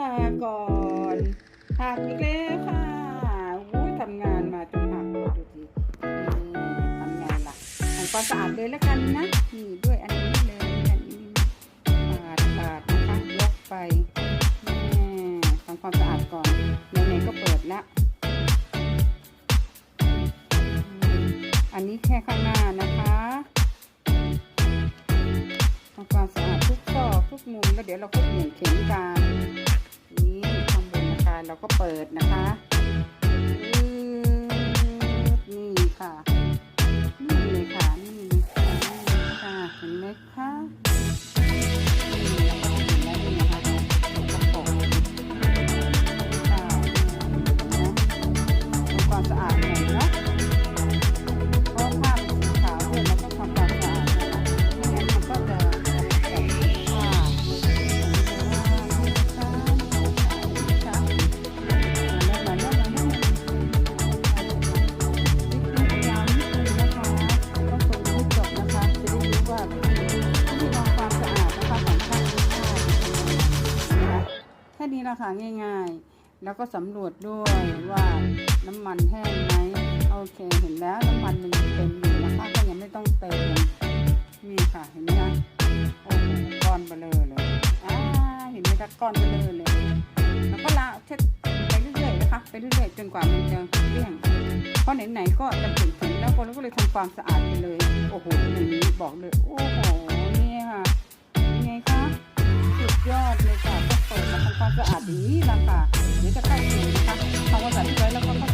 หักอีกแล้วค่ะอุ้ยทำงานมาจนหักดูสิทำไงล่ะทำความสะอาดเลยแล้วกันนะนี่ด้วยอันนี้เลยอันนี้ปาดปาดนะคะยกไปทำความสะอาดก่อนไหนๆก็เปิดล้วอืมอันนี้แค่ข้างหน้านะคะทำความสะอาดทุกซอกทุกมุมแล้วเดี๋ยวเราก็เปลี่ยนเข็มกัน เราก็เปิดนะคะนี่ค่ะ นี่เลยค่ะ นี่ค่ะนี่ค่ะเห็นไหมคะ ค่นี้ละค่ะง่ายๆ แล้วก็สำรวจด้วยว่าน้ำมันแห้งไหมโอเคเห็นแล้วน้ำมันมันเต็มอยู่นะคะก็ยังไม่ต้องเติมนี่ค่ะเห็นไหมคะโอ้โหก้อนเบลอเลยอ่าเห็นไหมคะก้อนเบลอเลย แล้วก็ละเช็ดไปเรื่อยๆนะคะไปเรื่อยๆจนกว่ามันจะเกลี้ยงเพราะไหนๆก็จำเป็นถึงแล้วคนก็เลยทำความสะอาดไปเลย โอ้โหอย่างนี้บอกเลยโอ้โห สะอาดอย่างนี้ละค่ะเดี๋ยวจะเข้าสู่นะคะทำความสะอาดไว้แล้วก็